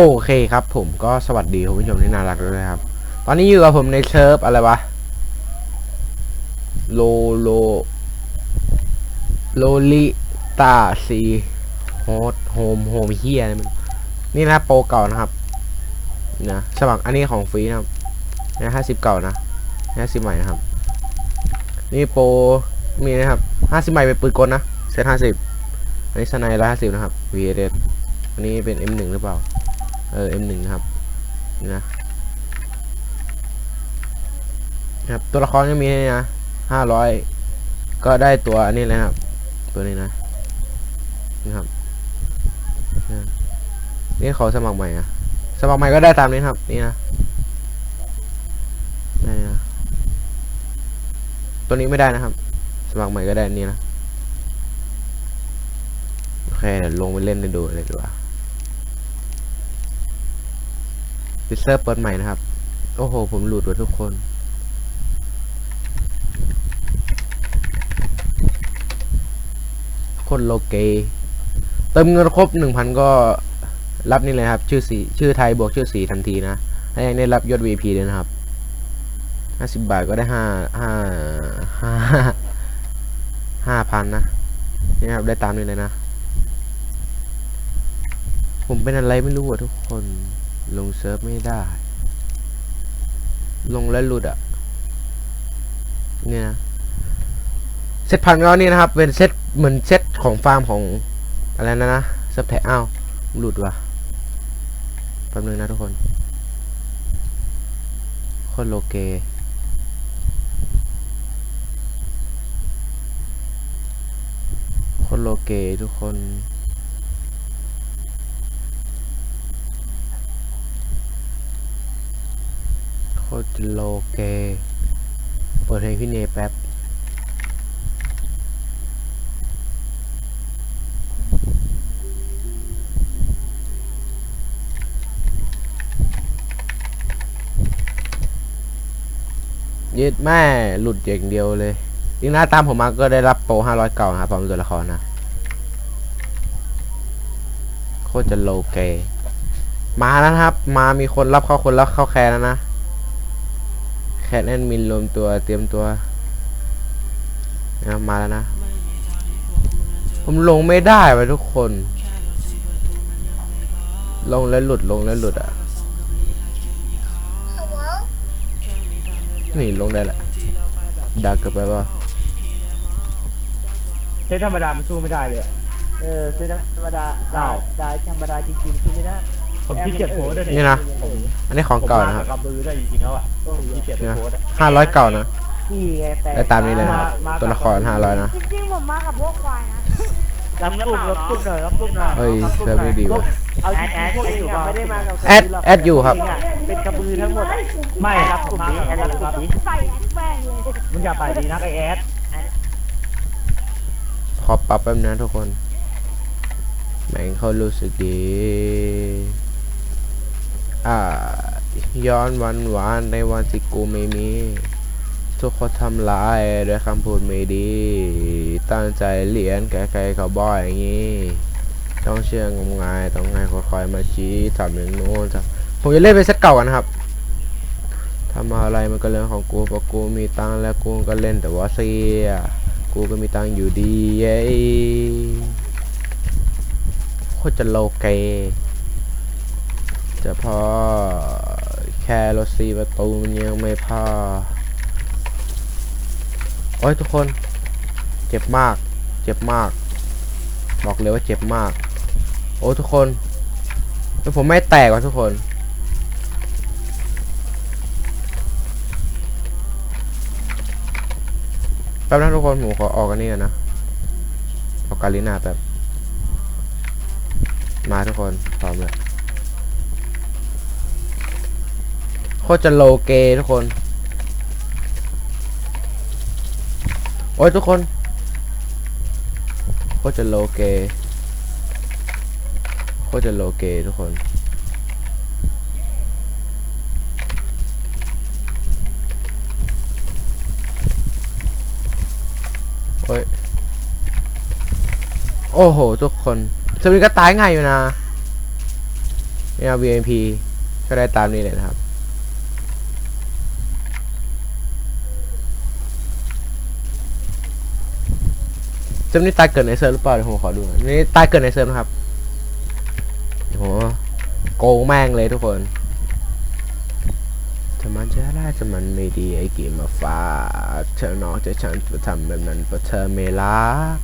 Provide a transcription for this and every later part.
โอเคครับผมก็สวัสดีคุณผู้ชมที่น่ารักด้วยนะครับ ตอนนี้อยู่กับผมในเซิร์ฟอะไรวะโลโลโลลิตาซีโฮสโฮมโฮมเฮียอะไรมันนี่นะโปรเก่านะครับนะสมัครอันนี้ของฟรีนะครับนะห้าสิบเก่านะห้าสิบใหม่นะครับ นี่โปรมีนะครับห้าสิบใหม่เป็นปืนกลนะเซตห้าสิบอันนี้สไนร้อยห้าสิบนะครับ VS อันนี้เป็น M1 หรือเปล่า เออ M1 นะครับนี่นะครับ ตัวละครก็มีนี่นะห้าร้อยก็ได้ตัวอันนี้เลยครับ ตัวนี้นะนะครับนะนี่เขาสมัครใหม่นะสมัครใหม่ก็ได้ตามนี้ครับ นี่นะนี่นะตัวนี้ไม่ได้นะครับ สมัครใหม่ก็ได้นี่นะโอเคเดี๋ยวลงไปเล่นดูเลยดีกว่า ปิเซอร์เปิดใหม่นะครับ โอ้โห ผมหลุดว่ะทุกคน คนโลเก เติมเงินครบหนึ่งพันก็รับนี่เลยครับ ชื่อสีชื่อไทยบวกชื่อสีทันทีนะและยังได้รับยอด VP ด้วยนะครับห้าสิบบาทก็ได้ห้าห้าห้าห้าพันนะ นี่ครับ ได้ตามนี้เลยนะ ผมเป็นอะไรไม่รู้อะทุกคน ลงเซิร์ฟไม่ได้ ลงแล้วหลุดอะ เนี่ยนะเซตพันก็นี่นะครับ เป็นเซตเหมือนเซตของฟาร์มของอะไรนะนะเซิร์ฟแทอ้าวหลุดว่ะแป๊บนึงนะทุกคนโคนโลเกโคนโลเกทุกคน โคตรโลเก เปิดเพลงพี่เนแป๊บ ยึดแม่หลุดอย่างเดียวเลยยิงหน้าตามผมมาก็ได้รับโปร500เก่านะครับพร้อมตัวละครนะ โคตรจะโลเก มาแล้วครับ มามีคนรับเข้าคนรับเข้าแคร์แล้วนะ แคทแอนมินรวมตัวเตรียมตัวนะครับมาแล้วนะ ผมลงไม่ได้ไปทุกคน ลงแล้วหลุดลงแล้วหลุดอะ นี่ลงได้แหละดักเกินไปป่ะเซตธรรมดามันสู้ไม่ได้เลยอะเออคือธรรมดาได้ได้ธรรมดาจริงๆคือไม่ได้ ผมขี้เกียจโพสต์ด้วยนี่นะ อันนี้ของเก่านะครับผมมกับมือได้จริงๆแล้วอะขี้เกียจไปโพสต์อะห้าร้อยเก่านะที่ไงแต่ได้ตามนี้เลยนะครับ ตัวละครห้าร้อยนะ จริงๆผมมากับพวกควายนะรับกลุ่มรับกลุ่มหน่อยรับกลุ่มหน่อยเฮ้ยเซิร์ฟไม่ดีว่ะ เอาจริงๆพวกเองอะไม่ได้มากับแอด แอดอยู่ครับจงๆอะเป็นกระบือทั้งหมดไม่รัรับบกลุ่มมานี้กับรับมือกลุ่คมรับนี้ใส่แอดแม่งเลยมึงอย่าไปดีนะไอแอดขอปรับแป๊บนะทุกคน แม่งเขารู้สึกดี อ่า ย้อนวันหวานในวันที่กูไม่มี ทุกคนทำร้ายด้วยคำพูดไม่ดี ตั้งใจเรียนแก้ๆเขาบ่อยอย่างนี้ ต้องเชื่องมงาย ต้องให้คอยๆมาชี้ทำอย่างโน้นทำผมจะเล่นเป็นเซตเก่ากันครับทำอะไรมันก็เรื่องของกูเพราะกูมีตังแล้วกูก็เล่นแต่ว่าเสียกูก็มีตังอยู่ดีเย้โคตรจะโลเก จะพอ แค่รถสีประตูมันยังไม่พอ โอ้ยทุกคน เจ็บมาก เจ็บมาก บอกเลยว่าเจ็บมาก โอ้ทุกคนแล้วผมไม่แตกว่ะทุกคน แป๊บนะทุกคนผมขอออกกันนี่กันนะออกกาลิน่าแป๊บ มาทุกคนพร้อมเลย คตรจะโลเกทุกคน โอ้ยทุกคนโคตรจะโลเกโคตรจะโลเกทุกคน โอ้ย โอ้โห ทุกคนสวิงก็ตายง่ายอยู่นะไม่เอา VIP ก็ได้ตามนี้เลยนะครับ เซิร์ฟนี่ตายเกิดในเซิร์ฟหรือเปล่าเดี๋ยวผมขอดูนี่ตายเกิดในเซิร์ฟนะครับโอ้โหโกงแม่งเลยทุกคนทำมันจะได้จะมันไม่ดีไอ้กี่มาฝากเธอนอกจากฉันจะทำแบบนั้นเพราะเธอไม่รัก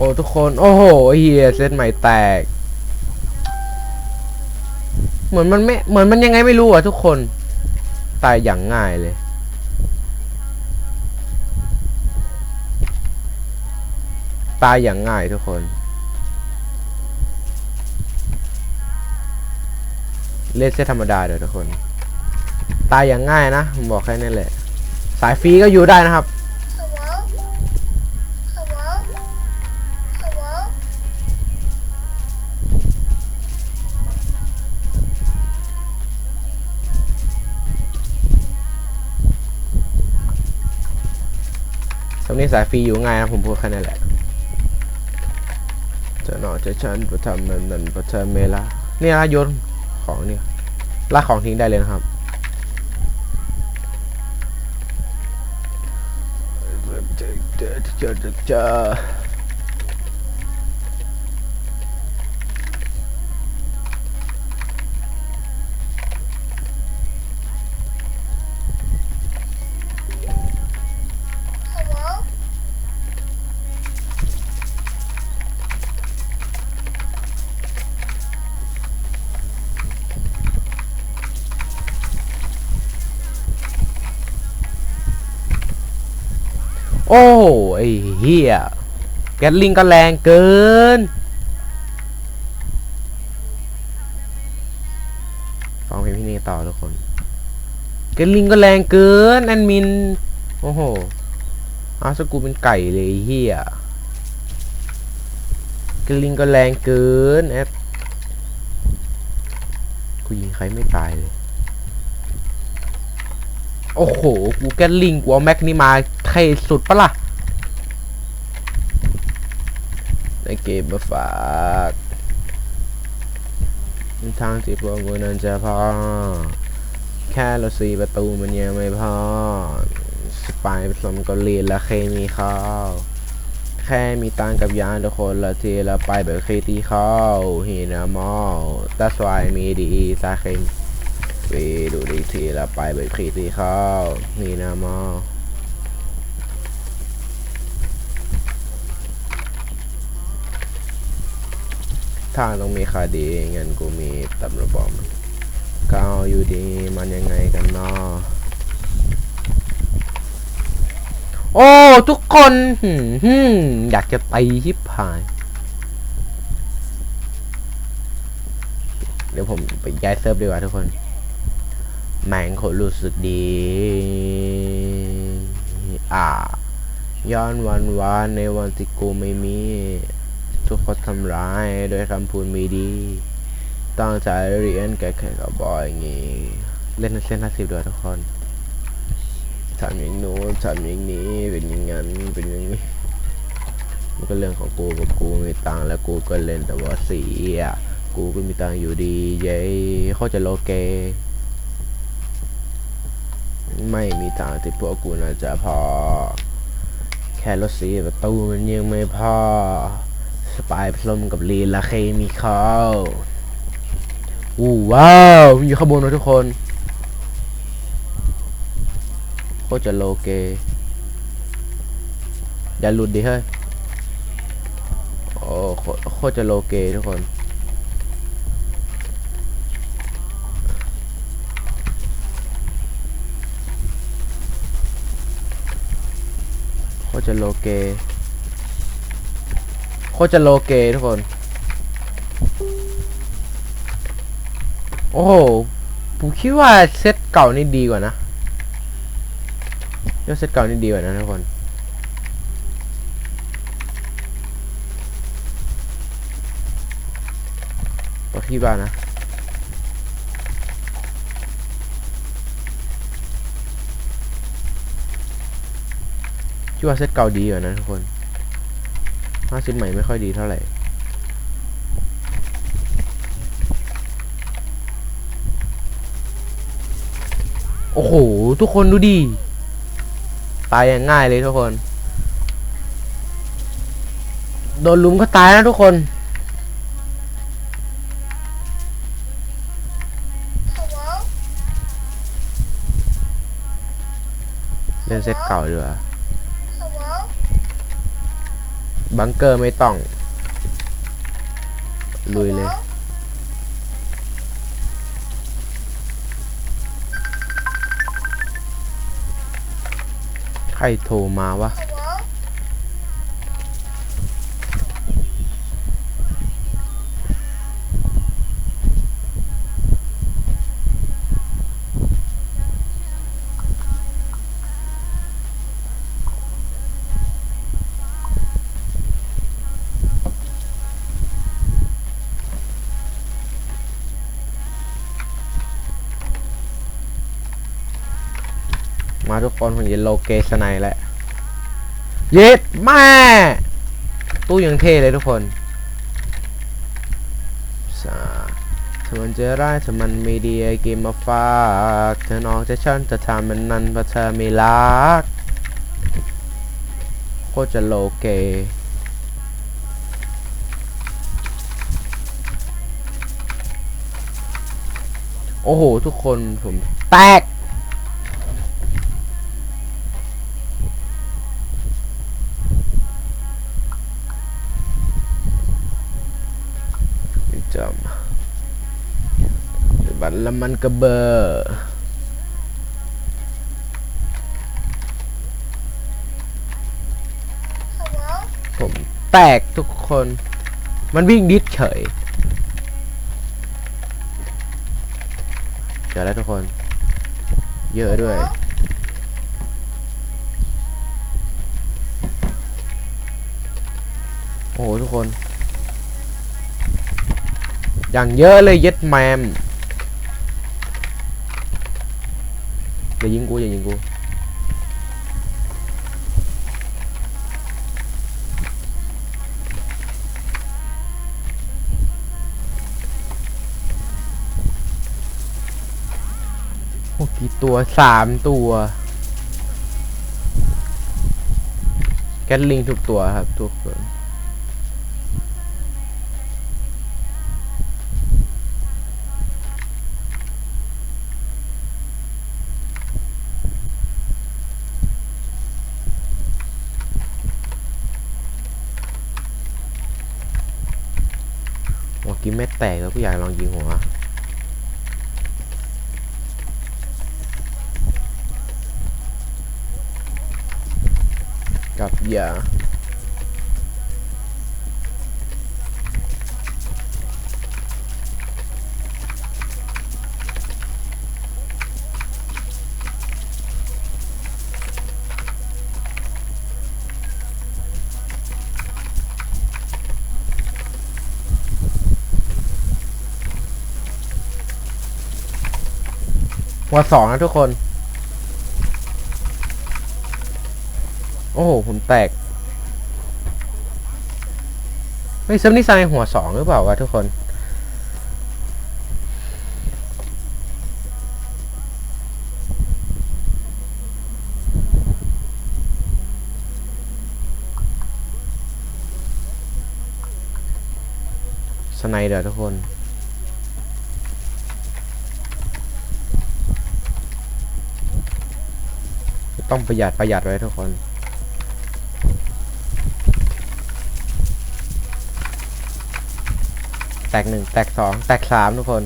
อ้ทุกคนโอ้โหเฮียเซตใหม่แตก เหมือนมันไม่เหมือนมันยังไงไม่รู้อะทุกคน ตายอย่างง่ายเลยตายอย่างง่ายทุกคน เล่นเซตธรรมดาเดี๋ยวทุกคน ตายอย่างง่ายนะผมบอกแค่นั้แหละ สายฟรีก็อยู่ได้นะครับ นี้สายฟรีอยู่ง่ายนะผมพูดแค่นั้นแหละเจะนอจะฉันประทำมันนันประเทเมลาเนี่ยนะยนของเนี่ยลากของทิ้งได้เลยนะครับเจอ โอ้ไอ้เฮียแกลิงก็แรงเกินฟังเพลงพี่นี่ต่อทุกคนแกลิงก็แรงเกินแอดมิน โอ้โหอาสกูเป็นไก่เลยเฮียแกลิงก็แรงเกินแอดกูยิงใครไม่ตายเลย โอ้โห กูแกลิงกูเอาแม็กนี่มา เท่สุดปะล่ะในเกมมาฝากทางที่พวกกูนั้นจะพอ แค่เราสี่ประตูมันยังไม่พอ สปายผสมกับเลียนและเคมีเข้า แค่มีตังกับยานทุกคนละทีละไปแบบเคตีเข้าฮีนามอล that's why มีดีซาเคมวีดูดีทีล้วไปไปครีตีเข้านี่นะมอล ถ้าต้องมีคาดีงั้นกูมีตำรวจบอมก็เอาอยู่ดีมันยังไงกันเนาะโอ้ ทุกคนหืมหืมอยากจะตีชิบหาย เดี๋ยวผมไปย้ายเซิร์ฟดีกว่าทุกคน แม่งโครู้สึกดี อ่า ย้อนวันวานในวันที่กูไม่มี ทุกคนทำร้ายโดยคำพูดม่ดีตั้งใจเรียนแก่แค่กับบอยอย่างงี้ เล่นเส้นห้าสิบด้วยทุกคนทำอย่างนู้นทำอย่างนี้เป็นอย่างนั้นเป็นอย่างนี้มันก็เรื่องของกูกับกูมีตังแล้วกูก็เล่นแต่ว่าเสียกูก็มีตังอยู่ดีเย้เขาจะโลเก ไม่มีทางที่พวกกูน่าจะพอ แค่รถสีประตูมันยังไม่พอ ปายผสมกับลีนและเคมีเข้าอู้ว้าวมันอยู่ข้างบนนะทุกคนโคตรจะโลเกอย่าหลุดดิเฮ้ยโอ้โคโคตรจะโลเกทุกคนโคตรจะโลเก คตรจะโลเกทุกคน โอ้โห ผมคิดว่าเซตเก่านี่ดีกว่านะเดี๋ยวเซตเก่านี่ดีกว่านะทุกคน ก็คิดว่านะคิดว่าเซตเก่าดีกว่านะทุกคน ถ้าเซตใหม่ไม่ค่อยดีเท่าไหร่โอ้โห ทุกคนดูดิตายอย่างง่ายเลยทุกคน โดนลุมก็ตายนะทุกคนเล่นเซตเก่าดีกว่า บังเกอร์ไม่ต้อง ลุยเลย ใครโทรมาวะ ทุกคนผมย็นโลเกสไนแล้วเย็ดแม่ตู้ยังเท่เลยทุกคนสาถ้ามันจะร้ายถ้ามันไม่ดีไอเกมมาฝากเธอนอกจากฉันจะทำมันนั้นเพราะเธอไม่รักโคตรจะโลเกโอ้โห ทุกคนผมแตกำบัตรละมันกระเบอร์ผมแตกทุกคน มันวิ่งดิดเฉย เจอแล้วทุกคน เยอะด้วย โอ้โหทุกคน อย่างเยอะเลยเย็ดแมม อย่ายิงกูอย่ายิงกูโอ้กี่ตัวสามตัวแกตลิงทุกตัวครับทุกคน ไม่แตกแล้วกูอยากลองยิงหัว กับยา หัวสองนะทุกคน โอ้โห ผมแตกเฮ้ยเซิร์ฟนี่ไซน์หัวสองหรือเปล่าวะทุกคน สไนเดอร์ทุกคน ต้องประหยัดประหยัดไว้ทุกคน แตกหนึ่งแตกสองแตกสามทุกคน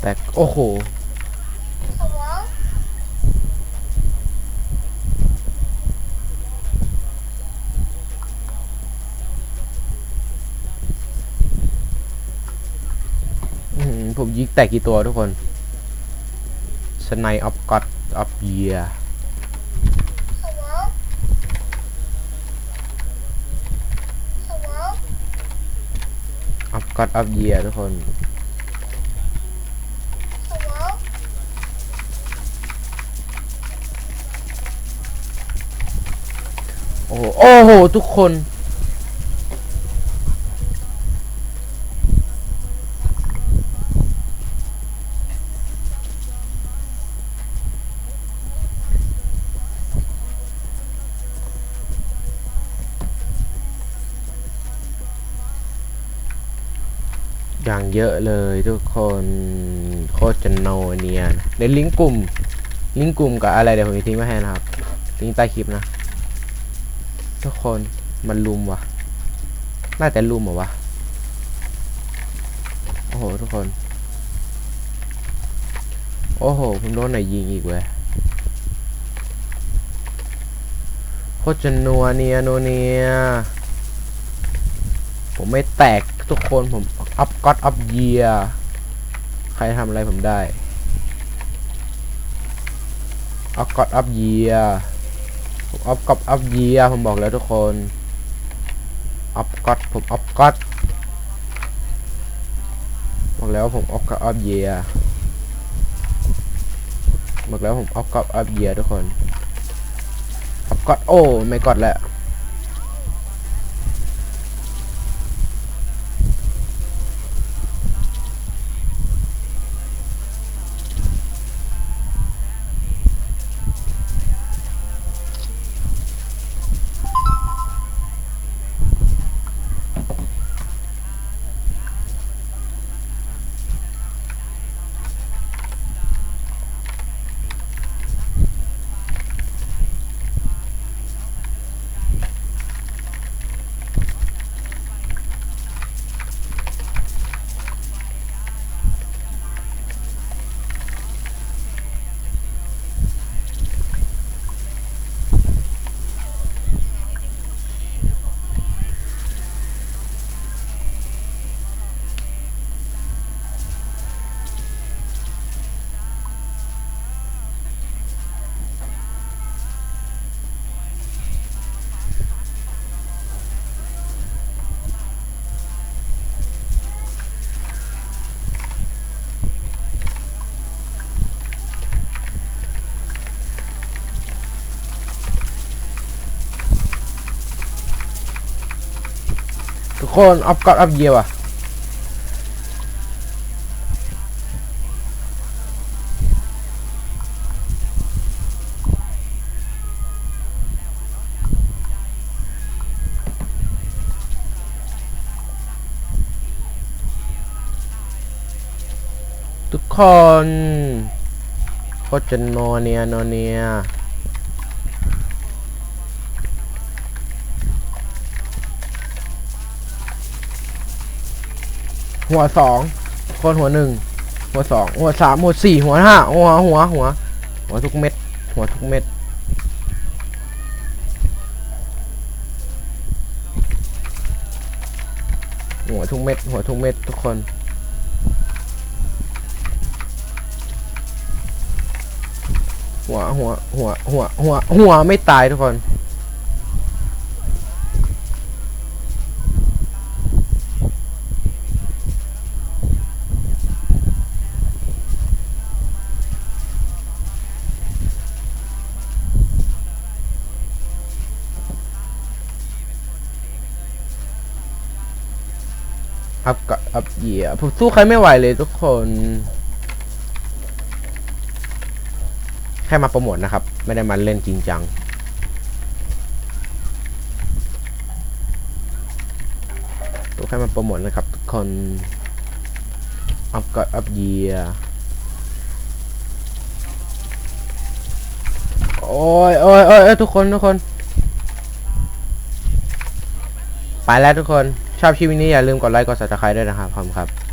แตกโอ้โห ผมยิงแตกกี่ตัวทุกคนสไนออฟก็อดออฟเยียะออฟก็อดออฟเยียทุกคนโอ้โห ทุกคน เยอะเลยทุกคนโคตรจะโนเนียนในลิงก์กลุ่ม ลิงก์กลุ่มกับอะไรเดี๋ยวผมทิ้งไว้ให้นะครับลิงก์ใต้คลิปนะ ทุกคนมันลุมวะน่าจะลุมเหรอวะโอ้โหทุกคน โอ้โหผมโดนไหนยิงอีกเว้ยโคตรจะนัวเนียนัวเนียผมไม่แตกทุกคนผม อัพก็อดอัพเยียใครทำอะไรผมได้อัพก็อดอัพเยียผมอัพก็อัพเยียผมบอกแล้วทุกคนอัพก็ผมอัพก็บอกแล้วผมอัพก็อัพเยียบอกแล้วผมอัพก็อัพเยียทุกคนอัพก็โอ้ไม่กดแหล้ว คนอัพก็อัพเยียว่ะทุกคนโคตรจะนอนเนียนอนเนีย หัวสองคนหัวหนึ่งหัวสองหัวสามหัวสี่หัวห้าหัวหัวหัวหัวทุกเม็ด หัวทุกเม็ดหัวทุกเม็ด หัวทุกเม็ดทุกคนหัวหัวหัวหัวหัวหัวไม่ตายทุกคน อัพกับอัพเหยียผมสู้ใครไม่ไหวเลยทุกคนแค่มาโปรโมทนะครับ ไม่ได้มาเล่นจริงจัง ตัวแค่มาโปรโมทนะครับ ทุกคน อัพกับอัพเหยียโอ้ยโอ้ยโอ้ยเอ้ยทุกคน ทุกคน ไปแล้วทุกคน ชอบคลิปนี้อย่าลืมกดไลค์กด subscribe ด้วยนะครับขอบคุณครับ